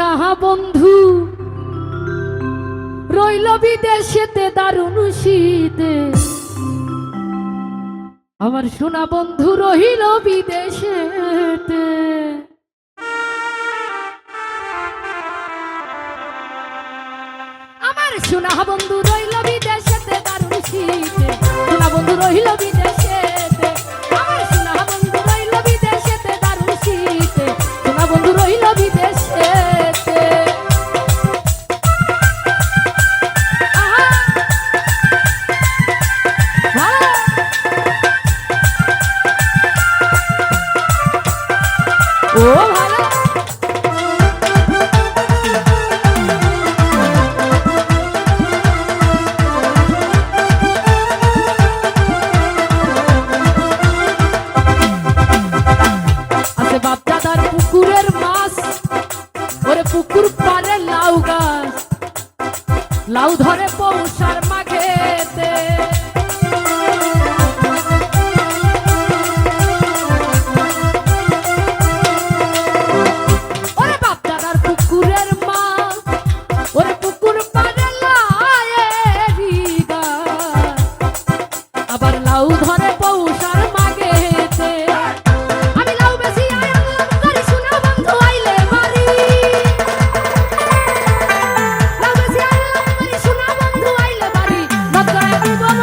নাহা বন্ধু। রইল বিদেশেতে দারুণ শীতে। আমার সোনা বন্ধু রহিল বিদেশে আমার সোনা বন্ধু রইল বিদেশেতে দারুণ শীতে। সোনা বন্ধু রহিল বিদেশে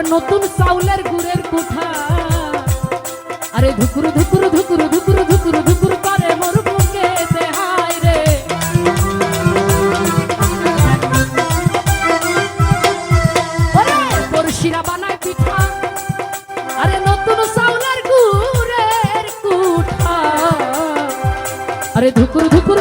আর নতুন চাউলের গুড়ের কোঠা। আরে ধুকুর ধুকুর ধুকুর ধুকুর ধুকুর ধুকুর করে মোর বুকে হায় রে। ওরে বড়শিরা বানায় পিঠা। আরে নতুন চাউলের গুড়ের কোঠা। আরে ধুকুর ধুকুর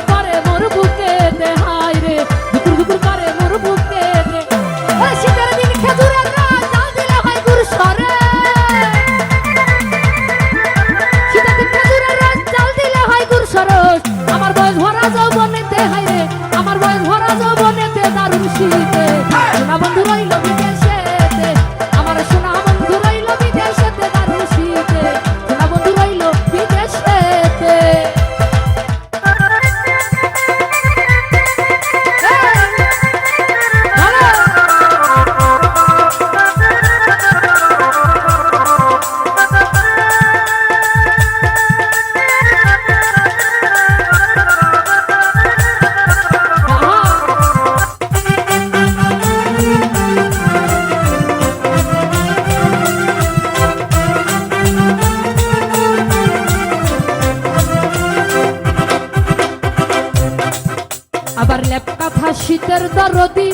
আবার ল্যাপটপ হাসিতের দরদি।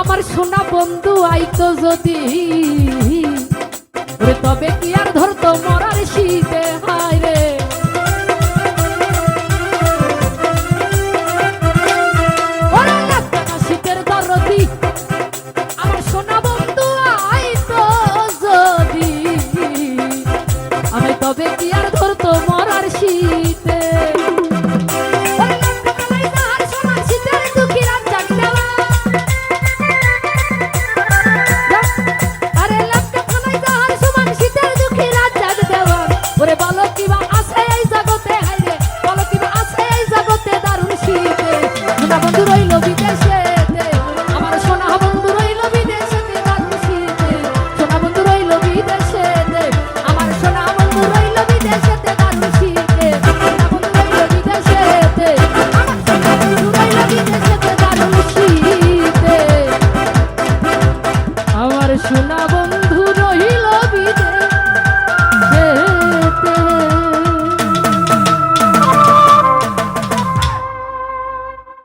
আমার সোনা বন্ধু আইতো যদি। তবে কি আর ধরতো মরার